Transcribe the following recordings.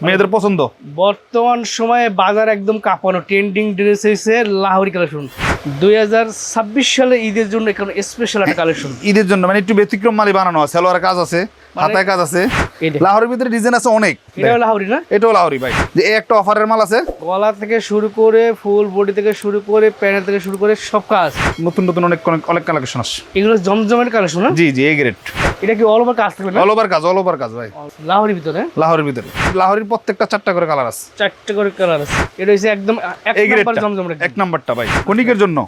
মেয়েদের পছন্দ? বর্তমান সময়ে বাজার একদম কাঁপানো ট্রেন্ডিং ড্রেস হয়েছে লাহোরি কালেকশন দুই হাজার ছাব্বিশ সালে ঈদের জন্য এখন স্পেশাল একটা কালেকশন ঈদের জন্য মানে একটু ব্যতিক্রম মালি বানানো আছে সালোয়ার কাজ আছে। হাতায় কাজ আছে। লাহোরের ভিতরে ডিজাইন আছে অনেক। এটা হলো লাহোরি না? এটাও লাহোরি ভাই। যে একটা অফারের মাল আছে। গলা থেকে শুরু করে ফুল বডি থেকে শুরু করে প্যান্ট থেকে শুরু করে সব কাজ। নতুন নতুন অনেক অনেক- কালেকশন আসছে এগুলো জমজমের কালেকশন না? জি জি এই গ্রেড এটা কি অল ওভার কাজ থাকবে অল ওভার কাজ অল ওভার কাজ ভাই। লাহোরির ভিতরে? লাহোরের ভিতরে। লাহোরের প্রত্যেকটা চারটা করে কালার আছে। চারটে করে কালার আছে। এটা হচ্ছে একদম এক নাম্বার গ্রেডটা জমজম এক নাম্বারটা ভাই। কনিকের জন্য।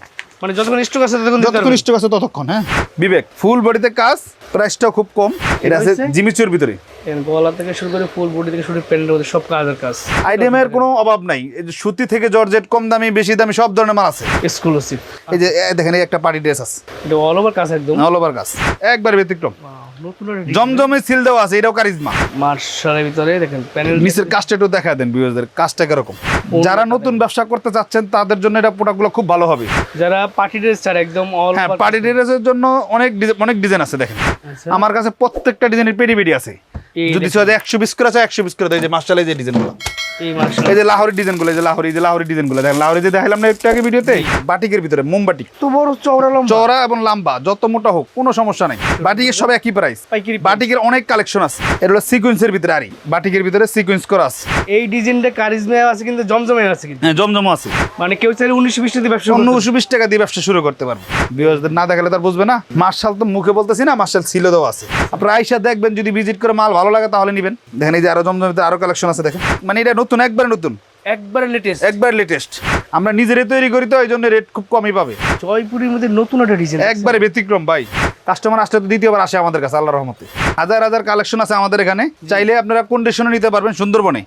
মানে যতক্ষণ স্টক আছে ততক্ষণ যতক্ষণ স্টক আছে ততক্ষণ হ্যাঁ। বিবেক ফুল বডিতে কাজ প্রাইসটা খুব কম। এটা আছে জিমিচুর ভিতরে। গলা থেকে শুরু করে ফুল বডি থেকে শুরু প্যান্টের মধ্যে সব কাজের কাজ। আইটেমের কোনো অভাব নাই। এই যে সুতি থেকে জর্জেট কম দামি বেশি দামি সব ধরনের মাল আছে। এক্সক্লুসিভ এই যে দেখেন এই একটা পার্টি ড্রেস আছে। এটা অল ওভার কাজ একদম। অল ওভার কাজ। একবার ব্যতিক্রম। জমজমে সিল দেওয়া আছে এটাও কারিজমা। মার্শালের ভিতরে দেখেন প্যানেল নিচের কাজটা একটু দেখা দেন ভিউয়ারদের কাজটা কীরকম? যারা নতুন ব্যবসা করতে চাচ্ছেন তাদের জন্য এটা প্রোডাক্টগুলো খুব ভালো হবে। যারা পার্টি ড্রেস ছাড়া একদম অল হ্যাঁ পার্টি ড্রেসের জন্য অনেক ডিজাইন অনেক ডিজাইন আছে দেখেন। আচ্ছা। আমার কাছে প্রত্যেকটা ডিজাইনের পেডি পেডি আছে। যদি চাই একশো বিশ করে আছে একশো বিশ করে দেয় যে এই যে ডিজাইনগুলো এই মার্শাল যে লাহোরি ডিজাইনগুলো এই যে লাহোরি যে লাহোরি ডিজাইনগুলো। দেখেন লাহোরি যে দেখালাম না একটু আগে ভিডিওতে বাটিকের ভিতরে তো বড় চওড়া লম্বা। চওড়া এবং লম্বা যত মোটা হোক কোনো সমস্যা নাই। বাটিকের সব একই প্রাইস বাটিকের অনেক কালেকশন আছে। এটা হলো সিকোয়েন্সের ভিতরে আরি বাটিকের ভিতরে সিকোয়েন্স করা আছে। এই ডিজাইনটা কারিজমা আছে কিন্তু জমজমে আছে কিন্তু। হ্যাঁ জমজমও আছে। মানে কেউ চাইলে বিশ টাকা ব্যবসা বিশ দিয়ে ব্যবসা শুরু করতে পারবে। ভিউয়ার্সদের না দেখালে তার বুঝবে না। মার্শাল তো মুখে বলতেছি না মার্শাল ছিল দেওয়া আছে। আপনার আইসা দেখবেন যদি ভিজিট করে মাল ভালো লাগে তাহলে নেবেন। দেখেন এই যে আরও জমজমিতে আরও কালেকশন আছে দেখেন। মানে এটা নতুন একবারে নতুন। একবারে লেটেস্ট একবারে লেটেস্ট আমরা নিজেরাই তৈরি করি তো এই জন্য রেট খুব কমই পাবে। জয়পুরের মধ্যে নতুন একটা ডিজাইন একবারে ব্যতিক্রম ভাই। কাস্টমার আসলে তো দ্বিতীয়বার আসে আমাদের কাছে আল্লাহ রহমতে। হাজার হাজার কালেকশন আছে আমাদের এখানে। চাইলে আপনারা কন্ডিশনে নিতে পারবেন সুন্দরবনে।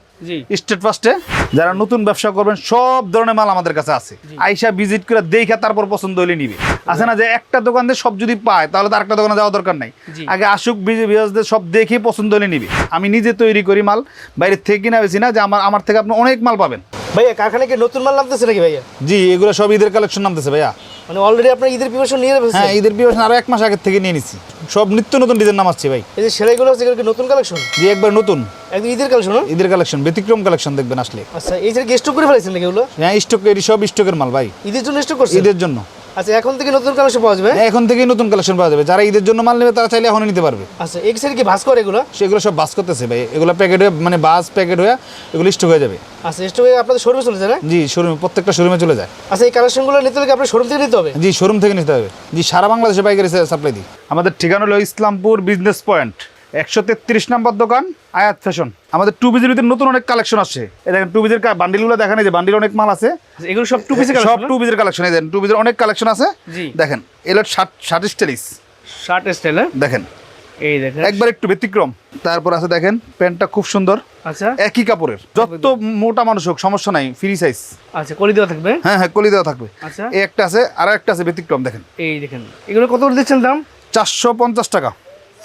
স্টেট ফার্স্টে যারা নতুন ব্যবসা করবেন সব ধরনের মাল আমাদের কাছে আছে। আইসা ভিজিট করে দেখে তারপর পছন্দ হলে নিবে। আছে না যে একটা দোকান দিয়ে সব যদি পায় তাহলে তো আরেকটা দোকানে যাওয়া দরকার নাই। আগে আসুক বিজনেসদের সব দেখে পছন্দ হলে নিবে। আমি নিজে তৈরি করি মাল বাইরে থেকে কিনা বেশি না যে আমার আমার থেকে আপনি অনেক মাল পাবেন। ভাইয়া কারখানায় কি নতুন মাল নামতেছে নাকি ভাইয়া? জি এগুলো সব ঈদের কালেকশন নামতেছে ভাইয়া। মানে অলরেডি আপনার ঈদের প্রিপারেশন নিয়ে রেখেছেন হ্যাঁ ঈদের প্রিপারেশন আরও এক মাস আগের থেকে নিয়ে নিছি। সব নিত্য নতুন ডিজাইন নামাচ্ছি ভাই। এই যে সেলাইগুলো আছে এগুলো কি নতুন কালেকশন জি একবার নতুন। একদম ঈদের কালেকশন ঈদের কালেকশন ব্যতিক্রম কালেকশন দেখবেন আসলে। আচ্ছা এই যে স্টক করে ফেলেছেন নাকি এগুলো? হ্যাঁ স্টক সব স্টকের মাল ভাই। ঈদের জন্য স্টক করছেন? ঈদের জন্য। আচ্ছা এখন থেকে নতুন কালেকশন পাওয়া যাবে? হ্যাঁ, এখন থেকেই নতুন কালেকশন পাওয়া যাবে। যারা ঈদের জন্য মাল নেবে তারা চাইলে এখনই নিতে পারবে। আচ্ছা সাইড কি ভাস করে এগুলো? সেগুলো সব বাস করতেছে ভাই। এগুলো প্যাকেট হয়ে মানে বাস প্যাকেট হয়ে এগুলো স্টক হয়ে যাবে। আচ্ছা স্টক আপনাদের শোরুমে চলে যায় না? জি শোরুমে প্রত্যেকটা শোরুমে চলে যায়। আচ্ছা এই কালেকশনগুলো নিতে হলে আপনার শোরুম থেকে নিতে হবে? জি শোরুম থেকে নিতে হবে। জি সারা বাংলাদেশে পাইকারি সাপ্লাই দিই। আমাদের ঠিকানা হলো ইসলামপুর বিজনেস পয়েন্ট একশো তেত্রিশ নম্বর দোকান আয়াত ফ্যাশন। আমাদের টু বিজির ভিতরে নতুন অনেক কালেকশন আসছে। এই দেখেন টু বিজির বান্ডিলগুলো দেখেন এই যে বান্ডিল অনেক মাল আছে। আচ্ছা, এগুলো সব টু পিসে সব কালেকশন টু বিজির কালেকশন এই দেখেন টু বিজির অনেক কালেকশন আছে। জি। দেখেন এলো shirt shirt stylish shirt style দেখেন। এই দেখেন। একবার একটু ব্যতিক্রম। তারপর আছে দেখেন প্যান্টটা খুব সুন্দর। আচ্ছা। একই কাপড়ের। যত মোটা মানুষ হোক সমস্যা নাই ফ্রি সাইজ আচ্ছা কলি দেওয়া থাকবে? হ্যাঁ হ্যাঁ কলি দেওয়া থাকবে। আচ্ছা। এই একটা আছে আর একটা আছে ব্যতিক্রম দেখেন। এই দেখেন। এগুলো কত করে দিচ্ছেন দাম? চারশো পঞ্চাশ টাকা।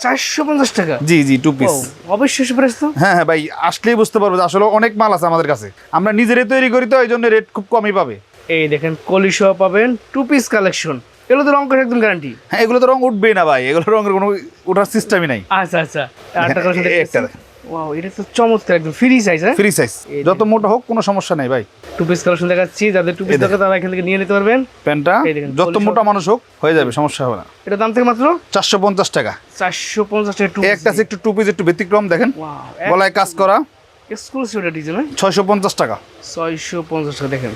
চারশো পঞ্চাশ টাকা। জি জি টু পিস অবশ্যই প্রাইস তো? হ্যাঁ হ্যাঁ ভাই আসলেই বুঝতে পারব যে আসলে অনেক মাল আছে আমাদের কাছে। আমরা নিজেরাই তৈরি করি তো এই জন্য রেট খুব কমই পাবে। এই দেখেন কলি সহ পাবেন টু পিস কালেকশন এগুলো তো রং করে একদম গ্যারান্টি হ্যাঁ এগুলো তো রং উঠবেই না ভাই। এগুলো রঙের কোনো ওঠার সিস্টেমই নাই। আচ্ছা আচ্ছা। একটা। ওয়াও এটা তো চমৎকার একদম ফ্রি সাইজ হ্যাঁ? ফ্রি সাইজ যত মোটা হোক কোনো সমস্যা নাই ভাই। টু পিস কালেকশন দেখাচ্ছি যাদের টু পিস দরকার তারা এখান থেকে নিয়ে নিতে পারবেন। প্যান্টটা যত মোটা মানুষ হোক হয়ে যাবে সমস্যা হবে না। এটা দাম থেকে মাত্র? চারশো পঞ্চাশ টাকা। চারশো পঞ্চাশ টাকা টু একটা একটু টু পিস একটু ব্যতিক্রম দেখেন। ওয়াও গলায় কাজ করা। এক্সক্লুসিভ এটা ডিজাইন হ্যাঁ? ছয়শো পঞ্চাশ টাকা। ছয়শো পঞ্চাশ টাকা দেখেন।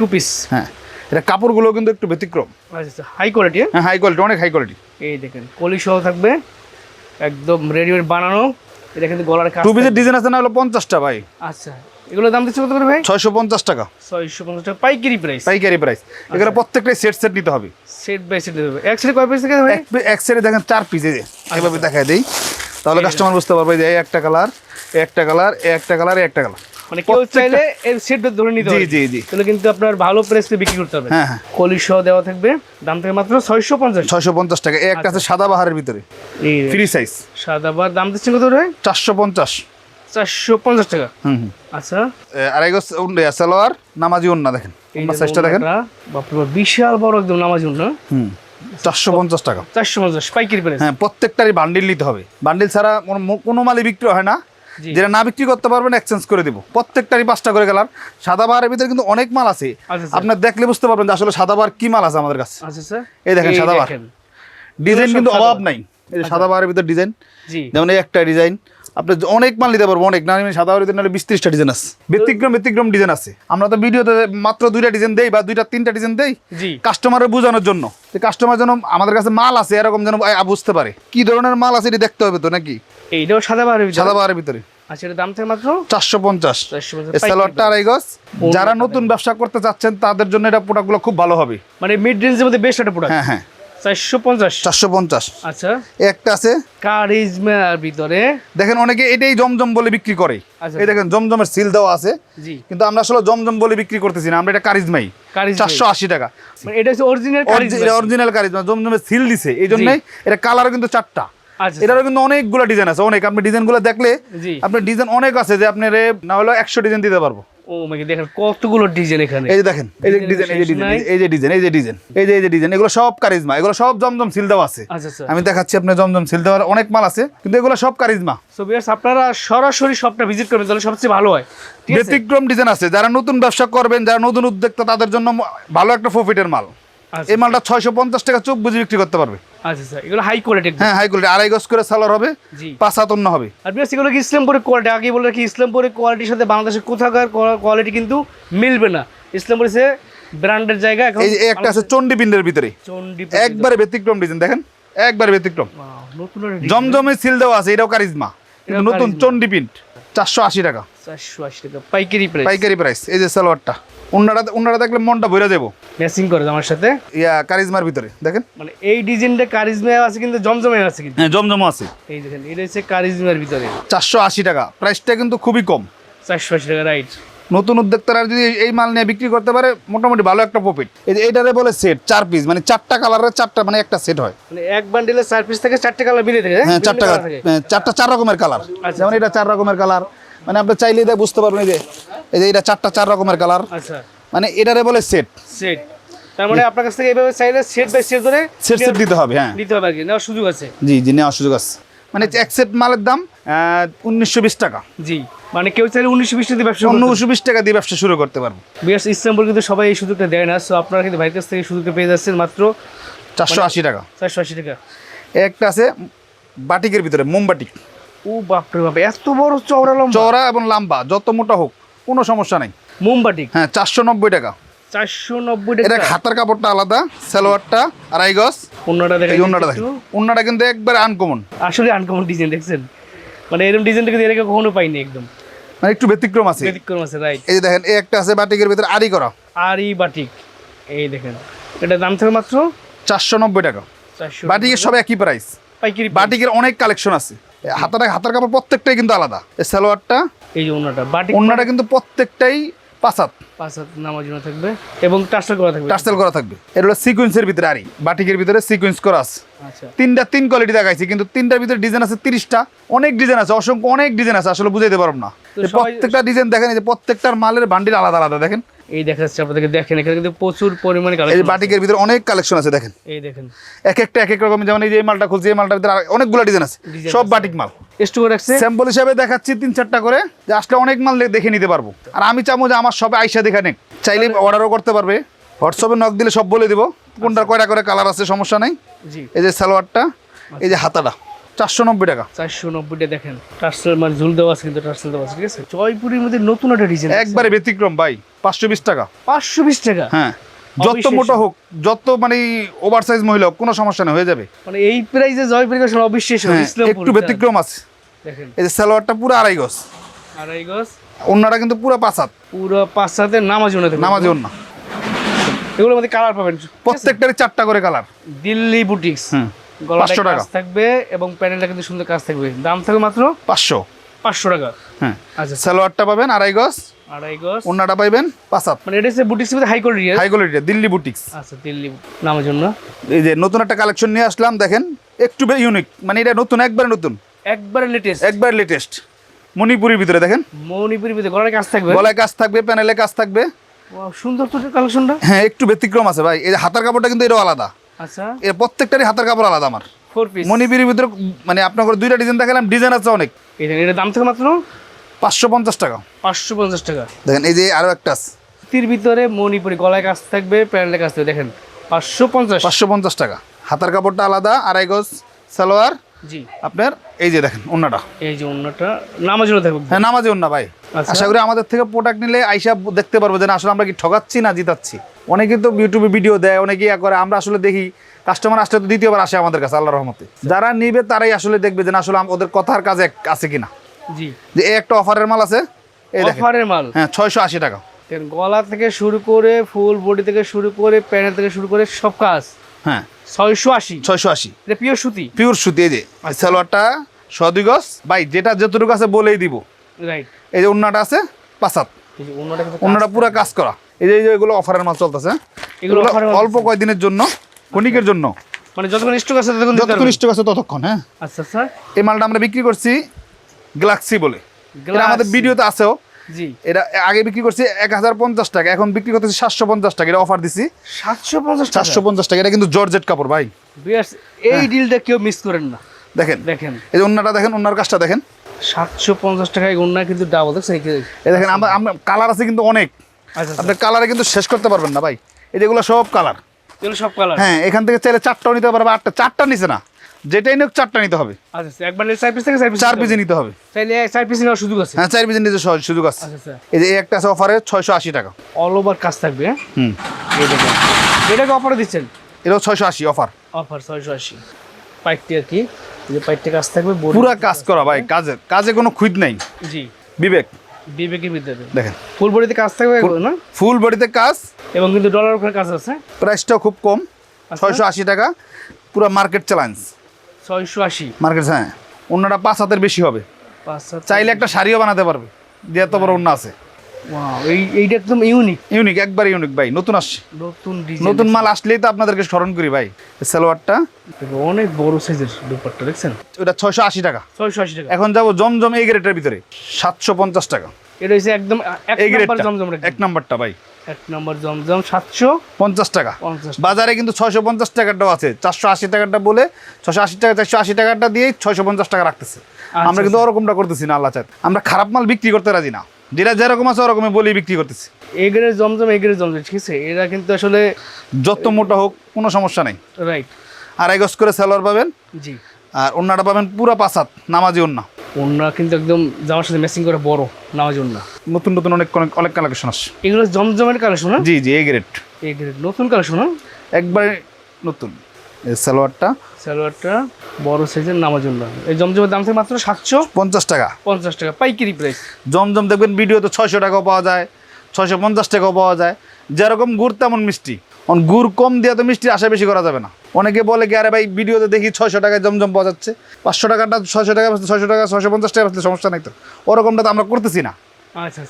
টু পিস হ্যাঁ। এটা কাপড়গুলো কিন্তু একটু ব্যতিক্রম। আচ্ছা হাই কোয়ালিটি হ্যাঁ? হাই কোয়ালিটি অনেক হাই কোয়ালিটি এই দেখেন কলি সহ থাকবে একদম রেডিমেড বানানো। এটা কিন্তু গলার কাজ টু পিসের ডিজাইন আছে না হলো পঞ্চাশটা ভাই? আচ্ছা এগুলো দাম দিচ্ছে কত করে ভাই? ছয়শো পঞ্চাশ টাকা। ছয়শো পঞ্চাশ টাকা পাইকারি প্রাইস পাইকারি প্রাইস এগুলো প্রত্যেকটাই সেট সেট নিতে হবে। সেট বাই সেট হবে। এক সেট কয় পিস থেকে ভাই? এক সেটে দেখেন চার পিস এই যে। এভাবে দেখায় দেই। তাহলে কাস্টমার বুঝতে পারবে যে একটা কালার একটা কালার একটা কালার একটা কালার মানে কেউ চাইলে সেট ধরে নিতে জি জি জি। তাহলে কিন্তু আপনার ভালো প্রাইসে বিক্রি করতে হবে হ্যাঁ হ্যাঁ। কলি সহ দেওয়া থাকবে। দাম থেকে মাত্র ছয়শো পঞ্চাশ। ছয়শো পঞ্চাশ টাকা। এই একটা আছে সাদা বাহারের ভিতরে। ফ্রি সাইজ সাদা বার দাম দিচ্ছেন কত করে চারশো পঞ্চাশ। চারশো পঞ্চাশ টাকা। হুম আচ্ছা। আড়াই গজ সালোয়ার নামাজি উন্না দেখেন। উন্না সাইজটা দেখেন। বাপরে বিশাল বড় একদম নামাজ না হুম চারশো পঞ্চাশ টাকা। চারশো পঞ্চাশ পাইকারি প্রাইস হ্যাঁ প্রত্যেকটারই বান্ডিল নিতে হবে। বান্ডিল ছাড়া কোনো- মালই বিক্রি হয় না। যেটা না বিক্রি করতে পারবেন এক্সচেঞ্জ করে দিব। প্রত্যেকটারই পাঁচটা করে কালার সাদা বাহারের ভিতরে কিন্তু অনেক মাল আছে। আচ্ছা, আপনার দেখলে বুঝতে পারবেন যে আসলে সাদা বাহার কি মাল আছে আমাদের কাছে। আচ্ছা এই দেখেন সাদা বার। ডিজাইন কিন্তু অভাব নাই। এই যে সাদা বাহারের ভিতরে ডিজাইন। যেমন এই একটা ডিজাইন। আপনি অনেক মাল নিতে পারব অনেক। না সাদা বাহারের নাহলে বিশ ত্রিশটা ডিজাইন আছে। ব্যতিক্রম ব্যতিক্রম ডিজাইন আছে। আমরা তো ভিডিওতে মাত্র দুইটা ডিজাইন দেই বা দুইটা তিনটা ডিজাইন দেই কাস্টমারের বোঝানোর জন্য। কাস্টমার যেন আমাদের কাছে মাল আছে এরকম যেন বুঝতে পারে। কি ধরনের মাল আছে এটা দেখতে হবে তো নাকি? এইটাও সাদা বাহারের ভিতরে? সাদা বাহারের ভিতরে। আচ্ছা যারা নতুন ব্যবসা করতে চাচ্ছেন তাদের জন্য এটা প্রোডাক্টগুলো খুব ভালো হবে। মানে মিড রেঞ্জের মধ্যে বেস্ট একটা প্রোডাক্ট হ্যাঁ হ্যাঁ। আচ্ছা। একটা আছে। কারিজমার ভিতরে। দেখেন অনেকে এটাই জমজম বলে বিক্রি করে। আচ্ছা। এই দেখেন জমজমের সিল দেওয়া আছে। কিন্তু আমরা আসলে জমজম বলে বিক্রি করতেছি না আমরা এটা কারিজমাই। চারশো আশি টাকা। মানে এটা হচ্ছে অরিজিনাল অরিজিনাল কারিজমা জমজমের সিল দিছে। এই জন্যই এটা কালারও কিন্তু চারটা। আচ্ছা। এটারও কিন্তু অনেকগুলো ডিজাইন আছে। অনেক আপনি ডিজাইনগুলো দেখলে জি। আপনার ডিজাইন অনেক আছে যে আপনার না হলেও একশো ডিজাইন দিতে পারব। ও মাই দেখেন কতগুলো ডিজাইন এখানে। এই যে দেখেন এই যে ডিজাইন এই যে ডিজাইন এই যে ডিজাইন এই যে ডিজাইন এই যে এই যে ডিজাইন এগুলো সব কারিজমা এগুলো সব জমজম সিল দেওয়া আছে। আচ্ছা আচ্ছা। আমি দেখাচ্ছি আপনার জমজম সিল দেওয়ার অনেক মাল আছে কিন্তু এগুলো সব কারিজমা। সো বিয়ার্স আপনারা সরাসরি শপটা ভিজিট করবেন তাহলে সবচেয়ে ভালো হয়। ব্যতিক্রম ডিজাইন আছে যারা নতুন ব্যবসা করবেন যারা নতুন উদ্যোক্তা তাদের জন্য ভালো একটা প্রফিটের মাল। এই মালটা ছয়শো পঞ্চাশ টাকা চোখ বুঝে বিক্রি করতে পারবে। আচ্ছা স্যার এগুলো হাই কোয়ালিটি হ্যাঁ হাই কোয়ালিটি আড়াই গজ করে সালোয়ার হবে পাঁচ হাত হবে। আর বিয়ার্স এগুলো কি ইসলামপুরের কোয়ালিটি আগে বলে রাখি ইসলামপুরের কোয়ালিটির সাথে বাংলাদেশের কোথাকার কোয়ালিটি কিন্তু মিলবে না। ইসলামপুর ব্র্যান্ডের জায়গা এখন এই একটা আছে পিন্ডের ভিতরে। একবারে ব্যতিক্রম ডিজাইন দেখেন? একবারে ব্যতিক্রম। জমজমে সিল দেওয়া আছে এটাও কারিজমা নতুন কারিজমা। চন্ডি প্রিন্ট চারশো আশি টাকা। চারশো আশি টাকা। পাইকারি প্রাইস পাইকারি প্রাইস এই যে সালোয়ারটা উন্নাটা উন্নাটা দেখলে মনটা ভরে যাব ম্যাচিং করে আমার সাথে। ইয়া কারিজমার ভিতরে দেখেন। মানে এই ডিজাইনটা কারিজমা আছে কিন্তু জমজমে আছে কিন্তু। হ্যাঁ জমজমা আছে। এই দেখেন এটা হচ্ছে কারিজমার ভিতরে। চারশো আশি টাকা। প্রাইসটা কিন্তু খুবই কম। চারশো আশি টাকা রাইট নতুন উদ্যোক্তারা যদি এই মাল নিয়ে বিক্রি করতে পারে মোটামুটি ভালো একটা প্রফিট এই যে এইটারে বলে সেট চার পিস মানে চারটা কালারের চারটা মানে একটা সেট হয়। মানে এক বান্ডিলে চার পিস থেকে চারটে কালার থাকে হ্যাঁ? চারটা colour colour, থাকে। হ্যাঁ, চারটা চার রকমের কালার আচ্ছা, যেমন এটা চার রকমের কালার মানে আপনি চাইলে এটা বুঝতে পারবেন এই যে এই যে এটা চারটা চার রকমের কালার আচ্ছা। মানে এটারে বলে সেট সেট তার মানে আপনার কাছ থেকে এইভাবে চাইলে সেট বাই সেট ধরে সেট সেট দিতে হবে হ্যাঁ। নিতে হবে আর কি নেওয়ার সুযোগ আছে। জি জি নেওয়ার সুযোগ আছে। মানে এক সেট মালের দাম উনিশশো বিশ টাকা। জি মানে কেউ চাইলে উনিশশো বিশ টাকা ব্যবসা উনিশশো বিশ টাকা দিয়ে ব্যবসা শুরু করতে পারব। বিয়ার্স ইসলামপুর কিন্তু সবাই এই সুযোগটা দেয় না। সো আপনারা কিন্তু ভাইয়ের কাছ থেকে সুযোগটা পেয়ে যাচ্ছেন মাত্র চারশো আশি টাকা। চারশো আশি টাকা। একটা আছে বাটিকের ভিতরে মোমবাটিক ও বাপরে বাপ এত বড় চওড়া লম্বা। চওড়া এবং লম্বা যত মোটা হোক কোনো সমস্যা নাই। মোমবাটি হ্যাঁ চারশো নব্বই টাকা। চারশো নব্বই টাকা। এটা খাতার কাপড়টা আলাদা সালোয়ারটা আড়াই গজ। দেখেন। কিন্তু একবারে আনকমন আসলে আনকমন ডিজাইন দেখছেন? মানে এরকম ডিজাইনটা কিন্তু এর আগে কখনো পাইনি একদম। মানে একটু ব্যতিক্রম আছে। ব্যতিক্রম আছে রাইট এই দেখেন এই একটা আছে বাটিকের ভিতরে করা। আর বাটিক। এই দেখেন এটা দাম থেকে মাত্র চারশো নব্বই টাকা। বাটিকের সব একই প্রাইস পাইকারি বাটিকের অনেক কালেকশন আছে। হাতার হাতার কাপড় প্রত্যেকটাই কিন্তু আলাদা। এই সালোয়ারটা এই যে বাটিক অন্যটা কিন্তু প্রত্যেকটাই পাঁচাত পাঁচ হাত নামার জন্য থাকবে এবং টার্সেল করা থাকবে। টার্সেল করা থাকবে। এটা হলো সিকোয়েন্সের ভিতরে আড়ি। বাটিকের ভিতরে সিকোয়েন্স করা আছে। আচ্ছা। তিনটা তিন কোয়ালিটি দেখাইছি কিন্তু তিনটার ভিতরে ডিজাইন আছে তিরিশটা। অনেক ডিজাইন আছে অসংখ্য অনেক ডিজাইন আছে আসলে বুঝাইতে পারব না। প্রত্যেকটা ডিজাইন দেখেন যে প্রত্যেকটার মালের বান্ডিল আলাদা আলাদা দেখেন। এই দেখা যাচ্ছে আপনাদেরকে দেখেন এখানে কিন্তু প্রচুর পরিমাণে এই কালেকশন বাটিকের ভিতরে অনেক কালেকশন আছে দেখেন। এই দেখেন। এক একটা এক এক রকম যেমন এই যে মালটা খুলছি এই মালটার ভিতরে অনেকগুলো ডিজাইন আছে। সব বাটিক মাল। এস্টু রাখছে স্যাম্পল হিসাবে দেখাচ্ছি তিন চারটা করে যে আসলে অনেক মাল দেখে নিতে পারব। আর আমি চাবো যে আমার সবে আইসা দেখে চাইলে অর্ডারও করতে পারবে। হোয়াটসঅ্যাপে নক দিলে সব বলে দিব। কোনটার কয়টা করে কালার আছে সমস্যা নাই। এই যে সালোয়ারটা এই যে হাতাটা। চারশো নব্বই টাকা। চারশো নব্বইটা দেখেন। টার্সেল মানে ঝুল দেওয়া আছে কিন্তু টার্সেল দেওয়া আছে ঠিক আছে? জয়পুরের মধ্যে নতুন একটা ডিজাইন একবারে ব্যতিক্রম ভাই পাঁচশো বিশ টাকা। পাঁচশো বিশ টাকা? হ্যাঁ যত মোটা হোক যত মানে ওভার সাইজ মহিলা হোক কোনো সমস্যা নেই হয়ে যাবে। মানে এই প্রাইসে জয়পুরের কাছে অবিশ্বাস্য হ্যাঁ একটু ব্যতিক্রম আছে। দেখেন। এই যে সালোয়ারটা পুরো আড়াই গজ। আড়াই গজ। অন্যটা কিন্তু পুরো পাঁচ হাত। পুরো পাঁচ সাথে নামাজ জন্য নামাজি অন্য এগুলোর মধ্যে কালার পাবেন। প্রত্যেকটারই চারটা করে কালার। দিল্লি বুটিক্স। হুম। 500 টাকা। থাকবে এবং প্যানেলটা কিন্তু সুন্দর কাজ থাকবে। দাম থাকবে মাত্র পাঁচশো। পাঁচশো টাকা। হ্যাঁ। আচ্ছা। সালোয়ারটা পাবেন আড়াই গজ। আড়াই গজ। অন্যটা পাইবেন পাঁচ হাত। মানে এটা হচ্ছে boutiques high quality high quality Delhi boutiques. আচ্ছা দিল্লি নামার জন্য। এই যে নতুন একটা কালেকশন নিয়ে আসলাম দেখেন একটু ইউনিক মানে এটা নতুন একবারে নতুন। একবারে লেটেস্ট একবার লেটেস্ট মণিপুরের ভিতরে দেখেন। মণিপুরের ভিতরে গলার কাজ থাকবে। গলায় কাজ থাকবে প্যানেলে কাজ থাকবে। সুন্দর তো কালেকশনটা। হ্যাঁ একটু ব্যতিক্রম আছে ভাই। এই হাতার কাপড়টা কিন্তু এটাও আলাদা। আচ্ছা। এর প্রত্যেকটারই হাতের কাপড় আলাদা আমার। ফোর পিস মণিপুরের ভিতরে মানে আপনার দুইটা ডিজাইন দেখালাম ডিজাইন আছে অনেক। এটার দাম থেকে মাত্র? পাঁচশো পঞ্চাশ টাকা। পাঁচশো পঞ্চাশ টাকা। দেখেন এই যে আরও একটা আছে। তির ভিতরে মণিপুরি গলায় কাজ থাকবে প্যান্টের কাজ থাকবে দেখেন পাঁচশো পঞ্চাশ। পাঁচশো পঞ্চাশ টাকা। হাতার কাপড়টা আলাদা আড়াই গজ সালোয়ার। জি। আপনার এই যে দেখেন অন্যটা এই যে অন্যটা নামার জন্য থাকবে। হ্যাঁ নামাজি অন্য ভাই। আচ্ছা। আশা করি আমাদের থেকে প্রোডাক্ট নিলে আইসা দেখতে পারব যে না আসলে আমরা কি ঠকাচ্ছি না জিতাচ্ছি। অনেকে তো ইউটিউবে ভিডিও দেয় অনেকে ইয়া করে আমরা আসলে দেখি কাস্টমার আসলে তো দ্বিতীয়বার আসে আমাদের কাছে আল্লাহ রহমতে। যারা নিবে তারাই আসলে দেখবে যে না আসলে ওদের কথার কাজে আছে কিনা। জি। যে এই একটা অফারের মাল আছে এই অফারের মাল? হ্যাঁ ছয়শো আশি টাকা। গলা থেকে শুরু করে ফুল বডি থেকে শুরু করে প্যান্ট থেকে শুরু করে সব কাজ। হ্যাঁ। ছয়শো আশি। ছয়শো আশি। এটা পিওর সুতি। পিওর সুতি এই যে সালোয়ারটা সদুই গজ ভাই যেটা যতটুকু আছে বলেই দিব। রাইট এই যে অন্যটা আছে পাঁচাত অন্যটা পুরো কাজ করা। এই যে এগুলো অফারের মাল চলতেছে। এগুলো অল্প কয়দিনের জন্য? ক্ষণিকের জন্য? মানে যতক্ষণ স্টক আছে ততক্ষণ যতক্ষণ স্টক আছে ততক্ষণ হ্যাঁ। আচ্ছা স্যার এই মালটা আমরা বিক্রি করছি গ্লাক্সি বলে। এটা আমাদের। ভিডিওতে আছেও। জি। এটা আগে বিক্রি করছি এক হাজার পঞ্চাশ টাকা এখন বিক্রি করতেছি সাতশো পঞ্চাশ টাকা। এটা অফার দিছি। সাতশো পঞ্চাশ সাতশো পঞ্চাশ টাকা। এটা কিন্তু জর্জেট কাপড় ভাই। এই ডিলটা কেউ মিস করেন না। দেখেন। দেখেন। এই যে অন্যটা দেখেন অন্যার কাজটা দেখেন। সাতশো পঞ্চাশ টাকায় অন্য কিন্তু ডাবল দেখছেন? এই- দেখেন আমরা কালার আছে কিন্তু অনেক। আচ্ছা আপনি কালারে কিন্তু শেষ করতে পারবেন না ভাই। এই যেগুলো সব কালার এগুলো সব কালার হ্যাঁ এখান থেকে চাইলে চারটাও নিতে পারবে আটটা চারটা নিচে না। যেটাই নিক চারটা নিতে হবে। আচ্ছা আচ্ছা, একবার চার পিস থেকে চার পিস চার পিসে নিতে হবে। চাইলে চার পিস নেওয়ার সুযোগ আছে। হ্যাঁ চার পিসে নিতে সহজ সুযোগ আছে। আচ্ছা আচ্ছা। এই যে একটা আছে অফারে ছয়শো আশি টাকা। অল ওভার কাজ থাকবে হ্যাঁ? হুম। এই দেখেন। এটাকে অফারে দিচ্ছেন? এটাও ছয়শো আশি অফার অফার ছয়শো আশি। পাইকটি আর কি? এই যে কাজ থাকবে পুরা কাজ করা ভাই কাজে কাজে কোনো খুঁত নাই। জি। বিবেক। বিবেকের ভিতরে। দেখেন। ফুল বডিতে কাজ থাকবে না? ফুল বডিতে কাজ। এবং কিন্তু ডলার কাজ আছে। প্রাইসটাও খুব কম। আচ্ছা। ছয়শো আশি টাকা। পুরো মার্কেট চ্যালেঞ্জ ছয়শো আশি। মার্কেট হ্যাঁ। অন্যটা পাঁচ হাতের বেশি হবে। চাইলে একটা শাড়িও বানাতে পারবে। যে এত বড় অন্য আছে। এই এইটা একদম ইউনিক ইউনিক একবার ইউনিক ভাই নতুন আসছে। নতুন নতুন মাল আসলেই তো আপনাদেরকে স্মরণ করি ভাই। সালোয়ারটা অনেক বড় সাইজের দুপাট্টা দেখছেন? ওটা ছয়শো আশি টাকা। ছয়শো আশি টাকা। এখন যাব জমজম এই গ্রেটের ভিতরে সাতশো পঞ্চাশ টাকা। এটা হচ্ছে একদম এক এই নাম্বার গ্রেডটা জমজম এক নাম্বারটা ভাই। এক নাম্বার জমজম সাতশো পঞ্চাশ টাকা। বাজারে কিন্তু ছয়শো পঞ্চাশ টাকাটাও আছে চারশো আশি টাকাটা বলে ছশো আশি টাকা চারশো আশি টাকাটা দিয়ে ছয়শো পঞ্চাশ টাকা রাখতেছে। আমরা কিন্তু ওরকমটা করতেছি না আল্লাহ আমরা খারাপ মাল বিক্রি করতে রাজি না। যেটা যেরকম আছে ওরকমই বলি বিক্রি করতেছি। এগের জমজম এগের জমজম ঠিক আছে? এরা কিন্তু আসলে যত মোটা হোক কোনো সমস্যা নেই। রাইট আড়াই গজ করে সালোয়ার পাবেন। জি। আর অন্যটা পাবেন পুরো পাঁচাত নামাজি অন্য ওনারা কিন্তু একদম জামার সাথে ম্যাচিং করে বড় নামাজ ওন্না। নতুন নতুন অনেক অনেক অনেক কালেকশন আসছে এগুলো জমজমের কালেকশন জি জি এই গ্রেড এগের নতুন কালেকশন একবারে নতুন। এই সালোয়ারটা সালোয়ারটা বড় সাইজের ওন্না এই জমজমের দাম থেকে মাত্র সাতশো পঞ্চাশ টাকা। পঞ্চাশ টাকা। পাইকারি প্রাইস জমজম দেখবেন ভিডিওতে ছয়শো টাকাও পাওয়া যায় ছয়শো পঞ্চাশ টাকাও পাওয়া যায়। যেরকম গুড় তেমন মিষ্টি। অন গুড় কম দিয়ে তো মিষ্টি আশা বেশি করা যাবে না। অনেকে বলে কি আরে ভাই ভিডিওতে দেখি ছয়শো টাকায় জমজম পাওয়া যাচ্ছে। পাঁচশো টাকাটা ছয়শো টাকা ছয়শো টাকা ছয়শো পঞ্চাশ টাকা সমস্যা নাই তো। ওরকমটা তো আমরা করতেছি না।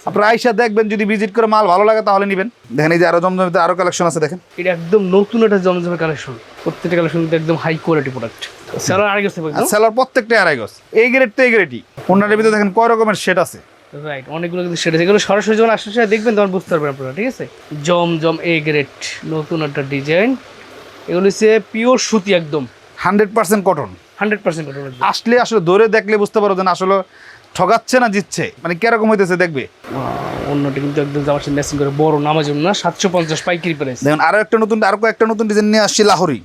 আপনারা আইসা দেখবেন যদি ভিজিট করে মাল ভালো লাগে তাহলে নেবেন। দেখেন এই যে আরও জমজমিতে আরও কালেকশন আছে দেখেন। এটা একদম নতুন একটা জমজমের কালেকশন প্রত্যেকটা কালেকশন একদম হাই কোয়ালিটি প্রোডাক্ট স্যালার আগে গেছে সেলার প্রত্যেকটা আড়াই গজ এই গ্রেড তো এই গ্রেডই অন্যটার ভিতরে দেখেন কয় রকমের সেট আছে। রাইট অনেকগুলো কিন্তু সেটা এগুলো সরাসরি যখন আসলে সেটা দেখবেন তখন বুঝতে পারবেন আপনারা ঠিক আছে? জম জম এ গ্রেড নতুন একটা ডিজাইন এগুলো হচ্ছে পিওর সুতি একদম। Hundred percent cotton hundred percent cotton আসলে আসলে ধরে দেখলে বুঝতে পারো যে আসলে ঠগাচ্ছে না জিতছে? মানে কীরকম হইতেছে দেখবে? অন্যটা কিন্তু একদম সাথে ম্যাচিং করে বড় নামাজ না? সাতশো পঞ্চাশ পাইকারি প্রাইস দেখেন আরও একটা নতুন আরও একটা নতুন ডিজাইন নিয়ে আসছি লাহোরি।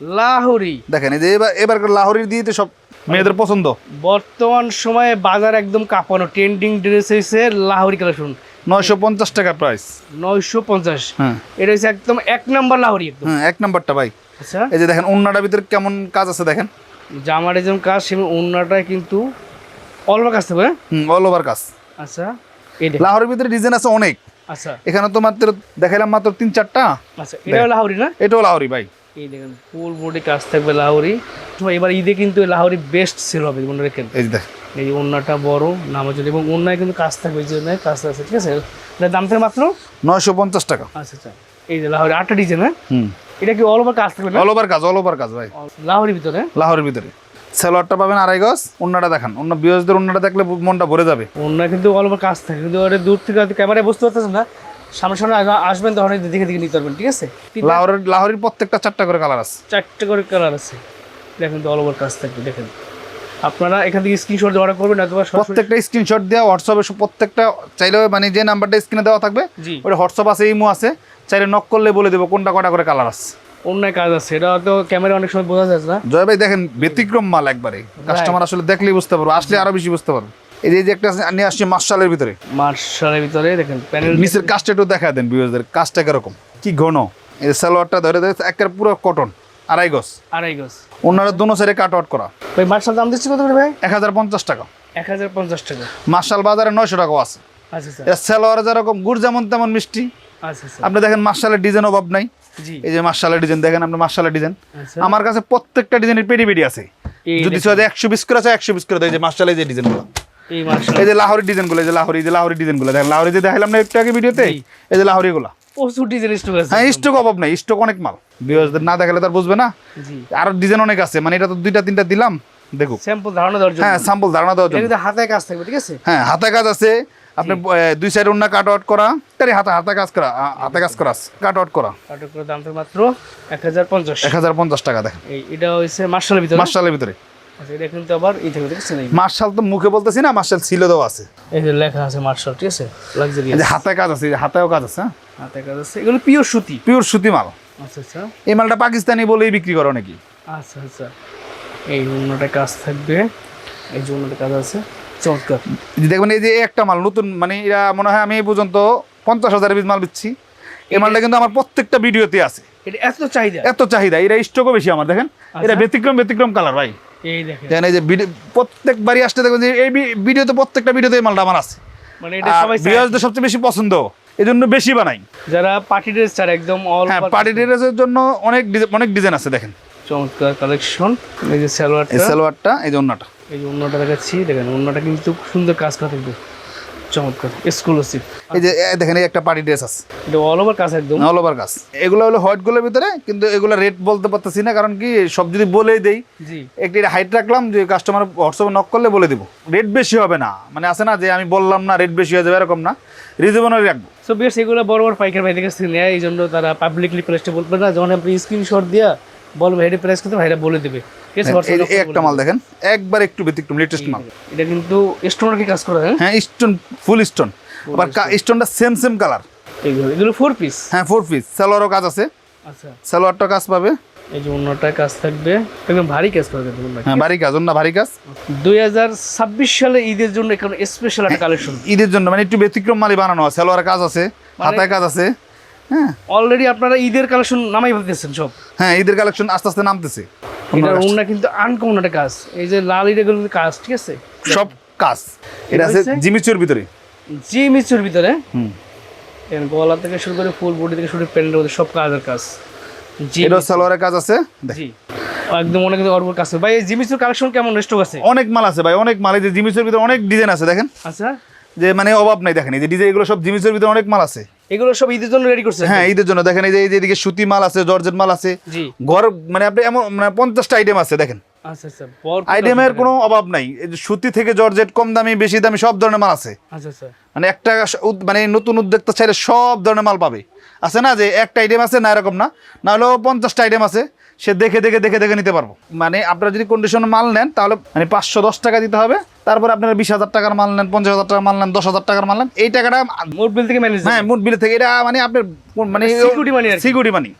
লাহোরি। দেখেন এই যে এবার এবার লাহোরির দিয়ে তো সব মেয়েদের পছন্দ। বর্তমান সময়ে বাজার একদম কাঁপানো ট্রেন্ডিং ড্রেস হয়েছে লাহোরি কালেকশন নয়শো পঞ্চাশ টাকা প্রাইস নয়শো পঞ্চাশ। হ্যাঁ। এটা হচ্ছে একদম এক নাম্বার লাহোরি একদম। হ্যাঁ এক নাম্বারটা ভাই। আচ্ছা। এই যে দেখেন অন্যটার ভিতরে কেমন কাজ আছে দেখেন। জামার যেমন কাজ সেমন অন্যটায় কিন্তু অল্প কাজ থাকবে হ্যাঁ? হুম অল ওভার কাজ। আচ্ছা লাহোরের ভিতরে ডিজাইন আছে অনেক। আচ্ছা। এখানে তো মাত্র দেখাইলাম মাত্র তিন চারটা। আচ্ছা এটা হলো লাহোরি না? এটাও লাহোরি ভাই। এই দেখেন ফুল বডি কাজ থাকবে লাহোরি। তো এবার ঈদে কিন্তু লাহোরি বেস্ট সেল হবে মনে রেখেন। এই যে দেখ। এই ওন্নাটা বড় নামাজ এবং ওন্নায় কিন্তু কাজ থাকবে কাজ আছে ঠিক আছে? এটার দাম থাকে মাত্র? নয়শো পঞ্চাশ টাকা। আচ্ছা আচ্ছা। এই যে লাহোরি আটটা ডিজাইন হ্যাঁ? হুম। এটা কি অল ওভার কাজ থাকবে অল ওভার কাজ অল ওভার কাজ ভাই। লাহোরি ভিতরে? লাহোরের ভিতরে। সালোয়ারটা পাবেন আড়াই গজ অন্যটা দেখান। অন্য অন্যটা দেখলে মনটা ভরে যাবে। অন্য কিন্তু অল ওভার কাজ থাকে। কিন্তু দূর থেকে ক্যামেরায় বুঝতে পারতেছেন না। সামনে সামনে আসবেন তখন দেখে দেখে নিতে পারবেন ঠিক আছে? লাহোরের লাহোরের প্রত্যেকটা চারটা করে কালার আছে। চারটে করে কালার আছে। দেখেন তো অল ওভার কাজ থাকবে দেখেন। আপনারা এখান থেকে স্ক্রিনশট অর্ডার করবেন অথবা সরাসরি প্রত্যেকটা স্ক্রিনশট দেওয়া হোয়াটসঅ্যাপে প্রত্যেকটা চাইলে মানে যে নাম্বারটা স্ক্রিনে দেওয়া থাকবে ওটা হোয়াটসঅ্যাপ আছে ইমো আছে। চাইলে নক করলে বলে দেবো কোনটা কটা করে কালার আছে। অন্য কাজ আছে এটা হয়তো ক্যামেরা অনেক সময় বোঝা যাচ্ছে না। জয় ভাই দেখেন ব্যতিক্রম মাল একবারে। কাস্টমার আসলে দেখলেই বুঝতে পারব আসলে আরও বেশি বুঝতে পারব। এই যে- একটা আছে, নিয়ে আসছি মার্শালের ভিতরে। মার্শালের ভিতরে দেখেন প্যানেল নিচের কাজটা একটু দেখা দেন ভিউয়ারদের কাজটা কীরকম কি ঘন। এই সালোয়ারটা ধরে ধরে একের পুরো কটন আড়াই গজ। আড়াই গজ। ওনারা দুনো সাইডে কাট আউট করা। ভাই মার্শাল দাম দিচ্ছি কত করে ভাই? এক হাজার পঞ্চাশ টাকা। এক হাজার পঞ্চাশ টাকা। মার্শাল বাজারে নয়শো টাকাও আছে। আচ্ছা আচ্ছা। এর যেরকম গুড় যেমন তেমন মিষ্টি। আচ্ছা আচ্ছা। আপনি দেখেন মার্শালের ডিজাইন অভাব নাই। এই যে মার্শালের ডিজাইন দেখেন আপনি মার্শালের ডিজাইন আচ্ছা। আমার কাছে প্রত্যেকটা ডিজাইনের পেডি পেডি আছে। যদি একশো বিশ করে আছে একশো বিশ করে দেয়। এই যে মার্শালের যে ডিজাইনগুলো এই মার্শাল যে লাহোরি ডিজাইনগুলো এই যে লাহোরি এই যে লাহোরি ডিজাইনগুলো দেখেন লাহোরি যে দেখালাম না একটু আগে ভিডিওতে এই যে লাহোরিগুলো প্রচুর ডিজাইন স্টক আছে। হ্যাঁ স্টক অভাব নাই স্টক অনেক মাল। ভিউয়ার্সদের না দেখালে তার বুঝবে না। আর ডিজাইন অনেক আছে মানে এটা তো দুইটা তিনটা দিলাম দেখুক। স্যাম্পল ধারণা দেওয়ার জন্য। হ্যাঁ স্যাম্পল ধারণা দেওয়ার জন্য। হাতে কাজ থাকবে ঠিক আছে? হ্যাঁ হাতে কাজ আছে। আপনি দুই সাইড অন্য কাট আউট করা তারই হাতে হাতে কাজ করা হাতে কাজ করা কাট আউট করা। কাটক করে দাম তো মাত্র এক হাজার পঞ্চাশ। এক হাজার পঞ্চাশ টাকা দেখেন। এই এটা হচ্ছে মার্শালের ভিতরে? মার্শালের ভিতরে। আচ্ছা এটা কিন্তু আবার এই এই মার্শাল তো মুখে বলতেছি না মার্শাল ছিল দেওয়া আছে। এই যে লেখা আছে মার্শাল ঠিক আছে? লাক্সারি যে হাতে কাজ আছে হাতেও কাজ আছে হ্যাঁ? হাতে কাজ আছে এগুলো পিওর সুতি। পিওর সুতি মাল। আচ্ছা আচ্ছা। এই মালটা পাকিস্তানি বলেই বিক্রি করে নাকি আচ্ছা আচ্ছা। এই অন্যটা কাজ থাকবে এই যে অন্যটা কাজ আছে। চমৎকার। দেখবেন এই যে একটা মাল নতুন মানে এরা মনে হয় আমি এই পর্যন্ত পঞ্চাশ হাজারের বীজ মাল দিচ্ছি এই মালটা কিন্তু আমার প্রত্যেকটা ভিডিওতে আছে। এটা এত চাহিদা। এত চাহিদা এরা স্টকও বেশি আমার দেখেন? এটা আচ্ছা। ব্যতিক্রম ব্যতিক্রম কালার ভাই। এই দেখেন। এই যে প্রত্যেকবারই আসতে দেখবেন যে এই ভিডিওতে প্রত্যেকটা ভিডিওতে এই মালটা আমার আছে। মানে এটা সবাই সবচেয়ে বেশি পছন্দ এই জন্য বেশি বানাই। যারা পার্টি ড্রেস ছাড়া একদম অল হ্যাঁ পার্টি ড্রেসের জন্য অনেক ডিজাইন অনেক ডিজাইন আছে দেখেন। চমৎকার কালেকশন এই যে এই সালোয়ারটা সালোয়ারটা এই যে অন্যটা এই যে অন্যটা দেখাচ্ছি। দেখেন অন্যটা কিন্তু সুন্দর কাজ করা থাকবে। চমৎকার। এক্সক্লুসিভ এই যে দেখেন এই একটা পার্টি ড্রেস আছে। এটা অল ওভার কাজ একদম। অল ওভার কাজ। এগুলো হলো হোয়াইটগুলোর ভিতরে কিন্তু এগুলো রেট বলতে পারতেছি না কারণ কি সব যদি বলেই দেই জি। একটি হাইট রাখলাম যে কাস্টমার হোয়াটসঅ্যাপে নক করলে বলে দিব। রেট বেশি হবে না। মানে আছে না যে আমি বললাম না রেট বেশি হয়ে যাবে এরকম না। রিজনেবল রাখব। সো বিয়ার্স এগুলো বড় বড় পাইকার ভাইদের কাছ থেকে নেয় এই জন্য তারা পাবলিকলি প্রাইসটা বলবে না। যখন আপনি স্ক্রিনশট দিয়া বলবে হেডে প্রাইস কত? ভাইরা বলে দেবে। আছে এই একটা মাল দেখেন একবার একটু ব্যতিক্রম লেটেস্ট মাল। এটা কিন্তু স্টোনার কি কাজ করা হ্যাঁ? হ্যাঁ স্টোন ফুল স্টোন আবার স্টোনটা সেম সেম কালার এইগুলো এগুলো ফোর পিস হ্যাঁ ফোর পিস সালোয়ারও কাজ আছে। আচ্ছা। সালোয়ারটা কাজ পাবে। এই যে অন্যটায় কাজ থাকবে। একদম ভারী কাজ করে দেবেন ভাই হ্যাঁ ভারী কাজ অন্য ভারী কাজ। দুই হাজার ছাব্বিশ সালে ঈদের জন্য এখানে স্পেশাল একটা কালেকশন ঈদের জন্য মানে একটু ব্যতিক্রম মালই বানানো আছে সালোয়ারের কাজ আছে হাতায় কাজ আছে। হ্যাঁ। অলরেডি আপনারা ঈদের কালেকশন নামাই ফেলতেছেন সব। হ্যাঁ ঈদের কালেকশন আস্তে আস্তে নামতেছে। এটার কিন্তু আনকমন একটা কাজ। এই যে লাল কাজ ঠিক আছে? সব কাজ। এটা আছে? জিমিচুর ভিতরে। জি মিচুর ভিতরে। হুম। গলা থেকে শুরু করে ফুল বডি থেকে শুরু করে প্যান্টের মধ্যে সব কাজের কাজ। সালোয়ারের কাজ আছে। জি। একদম অনেক অর্বর ভাই এই জিমিচুর কালেকশন কেমন স্টক আছে? অনেক মাল আছে ভাই অনেক মাল। এই যে জিমিচুর ভিতরে অনেক ডিজাইন আছে দেখেন। আচ্ছা। যে মানে অভাব নাই দেখেন এই যে ডিজাইন এগুলো সব জিমিচুর ভিতরে অনেক মাল আছে। এগুলো সব ঈদের জন্য রেডি করছে হ্যাঁ ঈদের জন্য। দেখেন এই যে এদিকে সুতি মাল আছে জর্জেট মাল আছে। ঘর মানে আপনি এমন মানে পঞ্চাশটা আইটেম আছে দেখেন। আচ্ছা আচ্ছা আইটেমের কোনো অভাব নাই। সুতি থেকে জর্জেট কম দামি বেশি দামি সব ধরনের মাল আছে। আচ্ছা আচ্ছা। মানে একটা মানে নতুন উদ্যোক্তা চাইলে সব ধরনের মাল পাবে। আছে না যে একটা আইটেম আছে না এরকম না। না হলেও পঞ্চাশটা আইটেম আছে। সে দেখে দেখে দেখে দেখে নিতে পারব। মানে আপনারা যদি কন্ডিশন মাল নেন তাহলে মানে পাঁচশো দশ টাকা দিতে হবে। তারপরে আপনারা বিশ হাজার টাকার মাল নেন পঞ্চাশ হাজার টাকার মাল নেন দশ হাজার টাকার মাল নেন এই টাকাটা মোট বিল থেকে ম্যানেজ হ্যাঁ মোট বিল থেকে। এটা মানে আপনার মানে সিকিউরিটি মানি আর সিকিউরিটি মানি